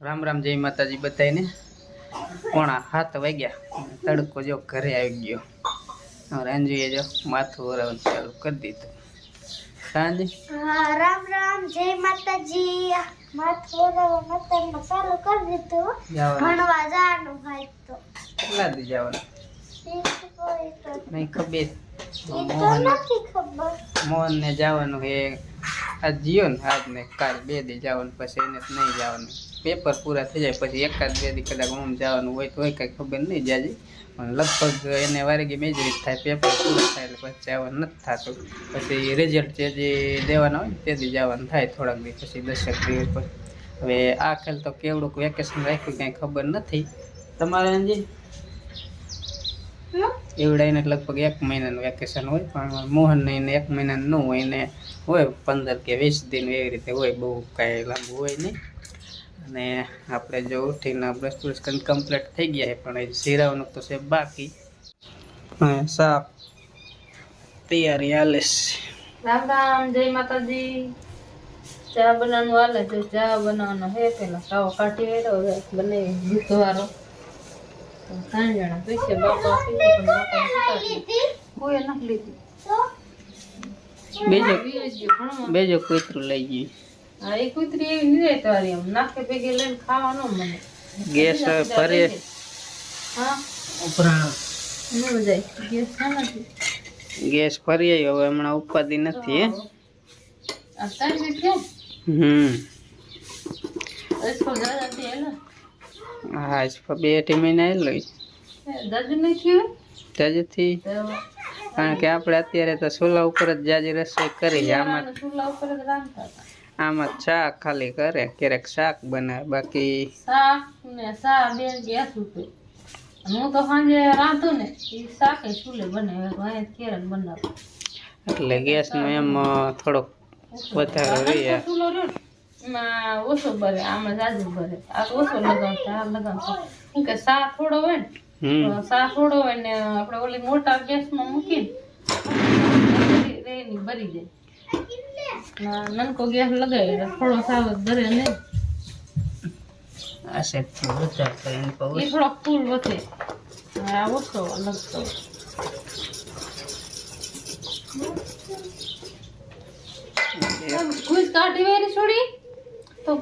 રામ રામ જય માતાજી બધાને પોણા હાથ વાગ્યા. તડકો જો ઘરે આવી ગયો. રાંજીએ જો માથું વરાવવાનું ચાલુ કરી દીધું. સાંજે? રામ રામ જય માતાજી. માથું વરાવવા માતાનું ચાલુ કરી દીધું. જવાનું. ભણવા જવાનું હોય તો. કેટલા દી જવાનું? શીખ હોય તો. નહીં ખબર. મોહન. ને જવાનું એ આજ જીયો ને આજ ને કાલ બે દી જવાનું પછી એને નહીં જવાનું. પેપર પૂરા થઈ જાય પછી એકાદ બે દી કદાચ આમ જવાનું હોય તો હોય કાંઈ ખબર નહીં જાજે. પણ લગભગ એને વારેગી મેજરી થાય પેપર પૂરા થાય એટલે પછી જવાનું નથી થતું. પછી રિઝલ્ટ જે જે દેવાના હોય ને તે દી જવાનું થાય થોડાક દી પછી દસેક દિવસ પર હવે આ ખેલ તો કેવડુંક વેકેશન રાખ્યું કાંઈ ખબર નથી. તમારે અંજી? એવડાઈને લગભગ એક મહિનાનું વેકેશન હોય પણ મોહનને એને એક મહિનાનું ન હોય ને હોય પંદર કે વીસ દિન એવી રીતે હોય બહુ કાંઈ લાંબુ હોય નહીં. અને આપણે જો ઉઠીને બ્રશ બ્રશ કરીને કમ્પ્લીટ થઈ ગયા છે પણ એ શીરાવાનું તો છે બાકી. સાફ તૈયારી હાલે છે. રામ રામ જય માતાજી. ચા બનાવવાનું હાલે છે ચા બનાવવાનો હે પેલા સાવ કાઢી વેરો બનાવી દૂધવાળો તો ત્રણ જણા પૈસે બાપા પણ બાપા કોઈ નથી લીધી બેજો બેજો કૂતરું લઈ ગયું. હા એ કૂતરી એવી નહીં તો આમ નાખે ભેગે લઈને ખાવાનો મને. ગેસ હવે ફરી હા. ઉપરા ન જાય. ગેસ નથી ગેસ ફરી આવ્યો. હવે હમણાં ઉપાધિ નથી હે? અત્યારે ત્રણ દી થયા? હમ. હા બે અઢી મહિના લઈ તો કારણ કે આપણે અત્યારે તો સોલા ઉપર જ જાજી રસોઈ કરી છે આમાં. સોલા ઉપર જ રાંધતા હતા. આમાં શાક ખાલી કરે ક્યારેક શાક બનાવે બાકી શાક ને સા બે ગેસ ઉપર હું તો સાંજે રાંધું ને એ શાક એ ચૂલે બને અહીંયા કેરન બનાવે. એટલે ગેસનો એમ થોડોક વધારે રહી ચૂલો રહ્યો એમાં ઓછો ભરે આમાં જાજુ ભરે આ ઓછો લગાવતા આ લગાવતા કે શાક થોડો હોય ને શાક થોડો હોય ને આપણે ઓલી મોટા ગેસમાં મૂકીને રેની ભરી જાય નનકો ગેસ લગાવી થોડો સાવ ભરે નહીં આ એ થોડોક ફૂલ વધે. આ ઓછો લગતો ખુશ કાઢી વેરી છોડી? તો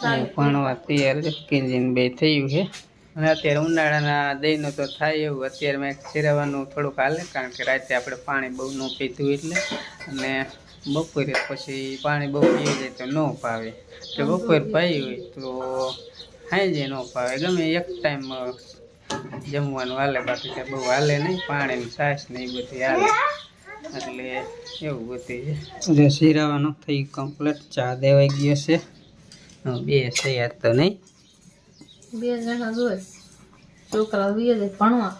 સારી. ભણવા તૈયાર છે કિંજીન બે થયું છે. અને અત્યારે ઉનાળાના દહીંનો તો થાય એવું. અત્યારે મેં સિરાવાનું થોડુંક હાલે કારણ કે રાતે આપણે પાણી બહુ ન પીધું એટલે. અને બપોરે પછી પાણી બહુ પી જાય તો ન પાવે તો બપોર પાઈ હોય તો સાંજે ન પાવે ગમે એક ટાઈમ જમવાનું હાલે બાકી ત્યાં બહુ હાલે નહીં. પાણીની છાશ ને એ બધી હાલે. એટલે એવું બધું છે. જે સિરાવાનું થઈ કમ્પ્લીટ ચા દેવાઈ ગયો છે. બે તૈયાર તો નહીં. બે જણા જોઈ છોકરા વીએ દે ભણવા.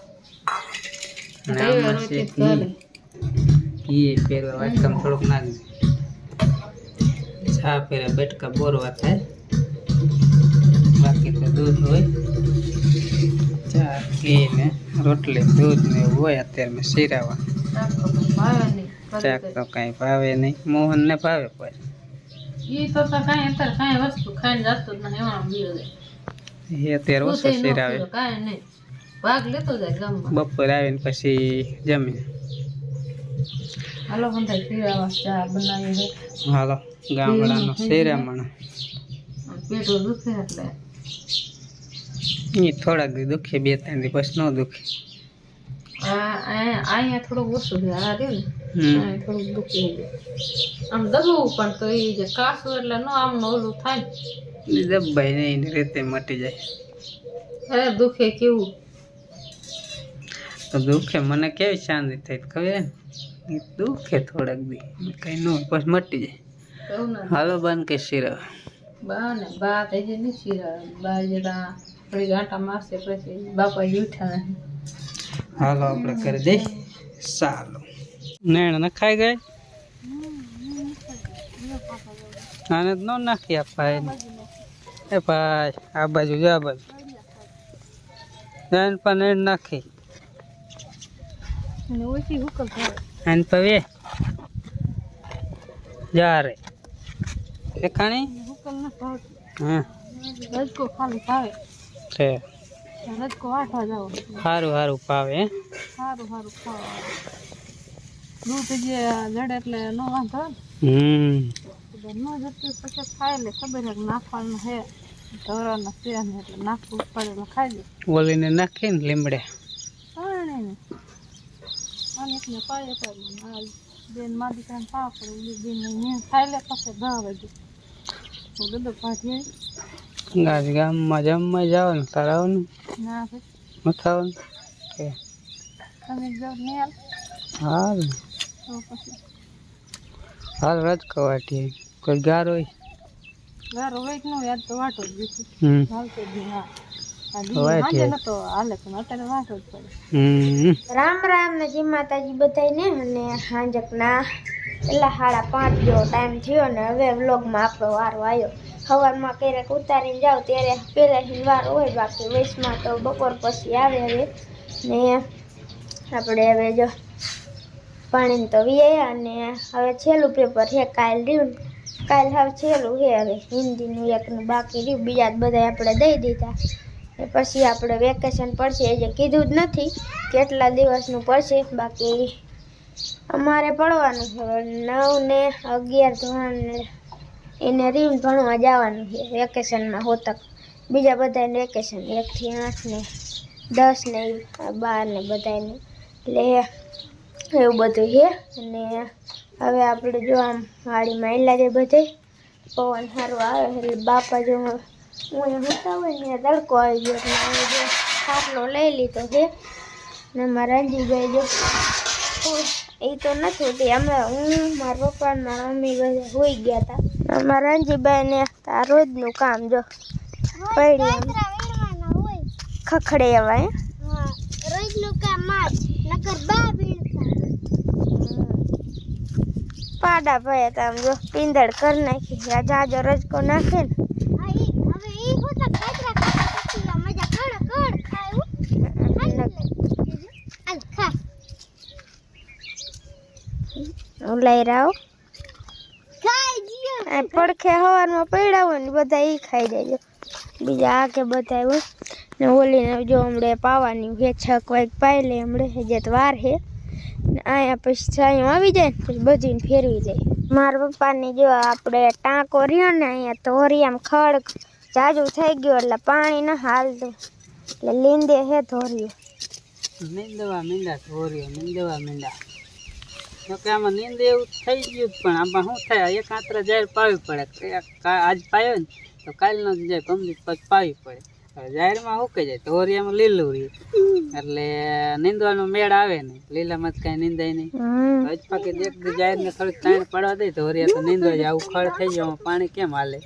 ઘી. પેલા વાટકામાં થોડુંક નાખી ચા પેલા બેટકા બોરવા થાય. બાકી તો દૂધ હોય. ચા ઘી ને રોટલી દૂધ ને હોય અત્યારે મેં નહીં ચાક તો કાંઈ ભાવે નહીં. મોહન ને ભાવે પણ એ તો તો કાંઈ અત્યારે કાંઈ વસ્તુ ખાઈને જતું જ નહીં એમાં બીજો જાય એ અત્યારે ઓછો પોતે ન સિરાવે પીવે, કાંઈ નહીં. ભાગ લેતો જાય ગામમાં. બપોર આવીને પછી જમી હાલો બધા પીવા ચા બનાવી છે હાલો ગામડાનો શેરામણ પેટું દુખે એટલે. એ થોડાક દી દુખે બે ત્રણ દી પછી ન દુખે. આ આ- અહીંયા થોડુંક ઓછું છે આ રહ્યું ને. હમ. અહીંયા થોડુંક દુખે. છે આમ દબવું પણ તો એ જે કાસું એટલે ન આમ ઓલું થાય ને. દબાઈ નહીં ને રીતે મટી જાય. અરે દુખે કેવું? તો દુખે મને કેવી શાંતિ થઈ ખબર ને? એ દુખે થોડાક બી કઈ ન બસ મટી જાય. હાલો બાન કે શીરો બા ને બા થઈ જાય ને શીરા બા જરા થોડી ગાંઠા મારશે પછી બાપા ઉઠ્યા હાલો આપણે કરી દઈ સારું. નેણ નખાઈ ખાઈ ગઈ? આને તો ન નાખી આપવા એને. એ ભાઈ આ બાજુ જો આ બાજુ. નાન પણ નેણ નાખી. અને પવે જા રે. દેખાણી હુકલ ન હા. છે. સારું સારું પાવે સારું સારું ખાવા દૂધ જે જડે એટલે નો વાંધો હમ. ને જતું પછી ખાય એટલે ખબર નાખવાનું છે ઢોરાના છે ને એટલે નાખવું પડે ખાઈ દે ઓલીને નાખીને લીમડે. પાણી ને. અનેકને પાય પડે બેન મા દીકરાને પા ઓલી બેન ને ખાઈ લે પછી દહ વાગે. હું ગાજ ગામમાં જમવા જવાનું તારે આવવાનું ના? ભાઈ. નથી આવવાનું કે? તમે ને હાલ. હાલ રજ કવાટી. કોઈ ગાર હોય? ગારો હોય કે ન આજ તો વાટો જ દીધી હમ. હાલતો જ હા. રામ રામ ને જી માતાજી બધાને અને હાંજકના પેલા સાડા પાંચ જેવો ટાઈમ થયો ને હવે વ્લોગમાં આપણો વારો આવ્યો સવારમાં ક્યારેક ઉતારીને જાવ ત્યારે પહેલાંથી વારો હોય બાકી વૈશમાં તો બપોર પછી આવે હવે. ને આપણે હવે જો પાણીને તો વીએ અને હવે છેલ્લું પેપર છે કાલ રહ્યું ને. કાલ હવે છેલ્લું છે હવે. હિન્દીનું એકનું બાકી રહ્યું. બીજા બધા આપણે દઈ દીધા. એ પછી આપણે વેકેશન પડશે. જે કીધું જ નથી કેટલા દિવસનું પડશે બાકી અમારે પડવાનું છે. નવ ને અગિયાર ધોરણ એને રીમ ભણવા જવાનું છે. વેકેશનમાં હોતક. બીજા બધાને વેકેશન એકથી આઠ ને દસ ને બાર ને બધાને એટલે એવું બધું છે. અને હવે આપણે જો આમ વાળી એલા છે બધે, પવન સારું આવે એટલે બાપા જો હું હોતા હોય ને તડકો આવી ગયો એટલે હવે જો ખાટલો લઈ લીધો છે. ને મારા રંજીભાઈ જો એ તો નથી અમે હું, મારા પપ્પાના મમ્મી બધા હોઈ ગયા હતા મારા રંજીભાઈ ને આ રોજનું કામ જો પડી ખખડે એવા રોજનું કામ જ નકર બા પાડા ભાઈ હતા આમ જો પીંદળ કરી નાખી. આ જાજો રજકો નાખે ને. હા ઈ હવે ઈ હોતા ખાતરા ખાતા પછી આ મજા કડ કડ ખાય હાલ ખા. હું લઈ રાવ ખાઈ જીયો આ પડખે હવારમાં પડ્યા હોય ને બધા ઈ ખાઈ જાય બીજા આ કે બધા હોય. ને ઓલીને જો હમણે પાવાની છે છક વાગ પાઈ લે હમણે હજે તો વાર છે. ને અહીંયા પછી છાયું આવી જાય ને પછી બધીને ફેરવી જાય મારા પપ્પાની જો આપણે ટાંકો રહ્યો ને અહીંયા ધોરી આમ ખડ જાજુ થઈ ગયું એટલે પાણી ન હાલતું. એટલે લીંદે હે ધોર્યું. મીંદવા મીંડા ધોર્યો નીંદવા મીંડા. કે આમાં નીંદ એવું થઈ ગયું પણ આમાં શું થાય? એક આંતરા જાહેર પાવી પડે. આજ પાયો ને, તો કાલનો જાય કમ્પ્લીટ પાવી પડે. જાહેરમાં કહી જાય ધોરિયામાં લીલું રહ્યું. એટલે નીંદવાનો મેળ આવે ને. લીલામાં જ કાંઈ નીંદાય નહીં. હજ પાકી એક દી જાહેરને થોડીક તાણ પડવા દે. ધોરિયા તો નીંદવા જાય આવું ખડ થઈ જાય પાણી કેમ હાલે?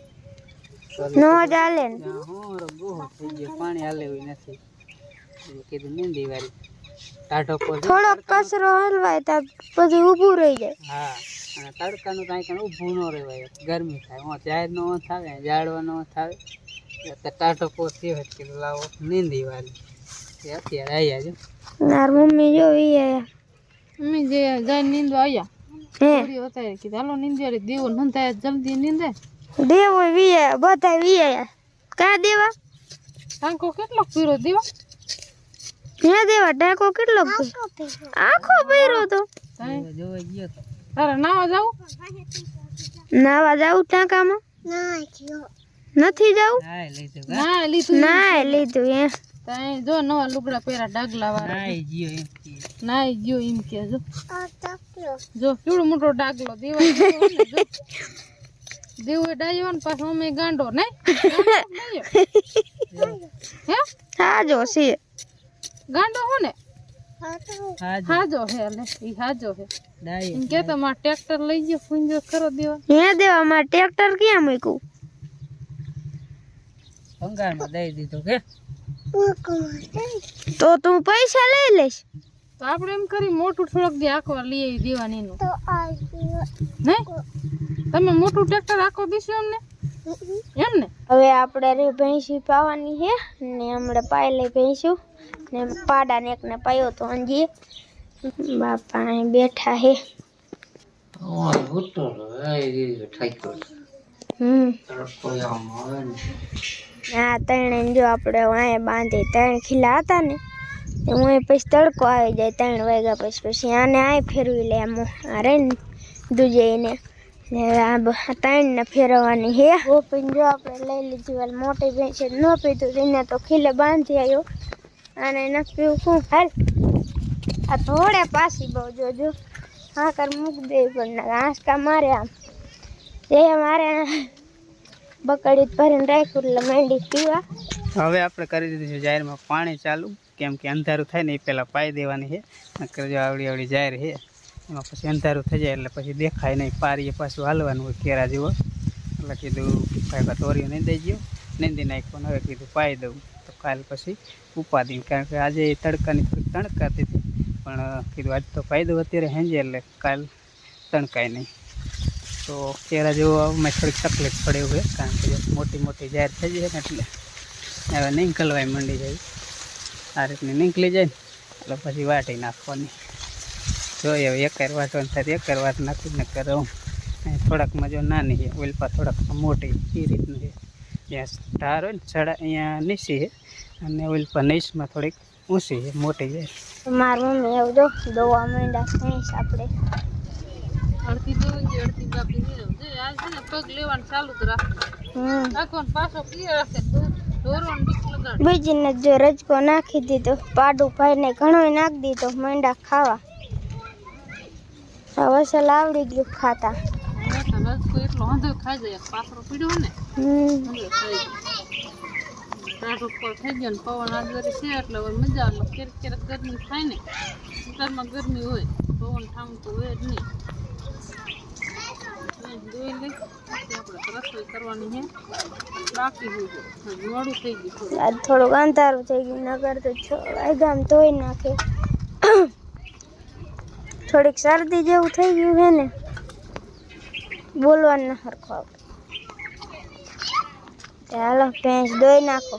નો ને. ત્યાં હું ગોહો થઈ ગયો. પાણી હાલે એવું નથી. કીધું નિંદી વાળી. ટાઢો પર થોડોક કચરો હલવાય તો બધું ઊભું રહી જાય. હા. અને તડકાનું કાંઈ કાંઈ ઊભું ન રહેવાય. ગરમી થાય. હું જાહેર નો થાય જાડવા નો થાય એટલે પોતી પોર થયો હોય તો કીધું લાવો નીંદી વાળી અત્યારે આવ્યા જો નાર મમ્મી જો ઈ આયા. મમ્મી જે જાય નીંદવા આવ્યા હે? પૂરી અત્યારે કીધું હાલો નીંદે દીવો નંધાય જલ્દી નીંદે. દેવો વીયા બધા વીયા કા દેવા? ટાંકો કેટલો પીરો દેવા? હે દેવા ટાંકો કેટલો આખો પીરો. તો જોવા ગયો તો તારે નાવા જાવ? નાવા જાવ ટાંકામાં? ના નથી જાવું નાય લીધું કા ના લીધું ના લીધું એ તાય જો નવા લુગડા પહેરા ડાગલા વાળા નાય ગયો એમ કે. નાઈ ગયો એમ કે જો. આ તપલો જો કેવડો મોટો ડાગલો દીવા જેવો ને જો. દેવો ડાયો ને પાછો અમે ગાંડો ને? હે? સાજો છે. ગાંડો હો ને? હા તો હા જો હાજો હે લે ઈ હાજો હે. ડાય એમ કે તમારે ટ્રેક્ટર લઈ ગયો ફૂંજો કરો દેવા. હે દેવા માં ટ્રેક્ટર ક્યાં મૂક્યું? ભંગારમાં દઈ દીધો કે? તો તું પૈસા લઈ લઈશ. તો આપણે એમ કરી મોટું થોડોક જે આખો લઈ આવી દેવાની નું તો આ જીયો તમે મોટું ટ્રેક્ટર આખો દીશો અમને એમ ને હવે આપણે રે ભેંસી પાવાની છે ને હમણાં પાઈ લઈ ભેંસું ને પાડા ને એકને પાયો તો અંજી. બાપા અહીં બેઠા હે હમ. આ ત્રણે જો આપણે અહીંયા બાંધી ત્રણ ખીલા હતા ને હું પછી તડકો આવી જાય ત્રણ વાગ્યા પછી પછી આને આ ફેરવી લે એમ. અરે ને દૂજેને ને આ ત્રણને ફેરવવાની હે. ગોપીને જો આપણે લઈ લીધી વાલ મોટી ભેંસે ન પીધું એને તો ખીલે બાંધી આવ્યો અને ન પીવું શું હાલ આ થોડે પાછી બહુ જોજો હા કર મૂક દે પણ આંસકા મારે આમ. એ મારે બકડી ભરીને રાખ્યું એટલે માંડી પીવા. હવે આપણે કરી દીધું છે જાહેરમાં પાણી ચાલુ. કેમ કે અંધારું થાય ને એ પહેલાં પાઈ દેવાની છે. નકર જો આવડી આવડી જાહેર છે, એમાં પછી અંધારું થઈ જાય એટલે પછી દેખાય નહીં. પારીએ પાછું હાલવાનું હોય કેરા જેવો. એટલે કીધું ભાઈ તોરીઓ નહીં દઈ ગયો. નીંદી નાખ્યો ને હવે કીધું પાઈ દઉં. તો કાલ પછી ઉપાદી કારણ કે આજે તડકાની થોડીક તણકાતી હતી. પણ કીધું આજ તો ફાયદો અત્યારે હેંજે એટલે કાલ તણકાય નહીં. તો કેરા જેવો અમે થોડીક તકલીફ પડે હોય કારણ કે મોટી મોટી જાહેર થઈ જાય ને એટલે હવે નીકળવાય મંડી જાય. આ રીતની નીકળી જાય ને, એટલે પછી વાટી નાખવાની. જોઈએ હવે એક વાટવાનું થાય એક વાત નાખી ને કરું થોડાક મજો નાની છે ઓલપા થોડાક મોટી એ રીતનું છે. જ્યાં ધાર હોય ને સડા અહીંયા નીસી છે અને ઓલપા નીચમાં થોડીક ઊંચી છે, મોટી છે. મારી મમ્મી એવું જો દોવા માંડ્યા આપણે અડધી છે અડધી બાકી નીરવ છે આ છે ને પગ લેવાનું ચાલુ જ રાખે. હમ. રાખો. ને પાછો લગાડે. બીજીને જો રજકો નાખી દીધો પાડું ભાઈને ઘણો નાખી દીધો માંડા ખાવા. હવે અસલ આવડી ગયું ખાતા. રસ એટલો વાંધો ખાઈ જાય પાથરો પીડ્યો ને થઈ ગયો પવન આજરી છે એટલે હવે મજા આવે. ક્યારેક ક્યારેક ગરમી થાય ને ઉતારમાં ગરમી હોય પવન ઠામતું હોય જ નહીં હવે દોઈ લઈ પછી આપણે રસોઈ કરવાની છે બાકી મોડું થઈ ગયું આજ થોડુંક અંધારું થઈ ગયું, નગર તો ગામ ધોઈ નાખે. થોડીક શરદી જેવું થઈ ગયું છે ને, બોલવાનું હરખો ચાલો, ભેંસ દોઈ નાખો.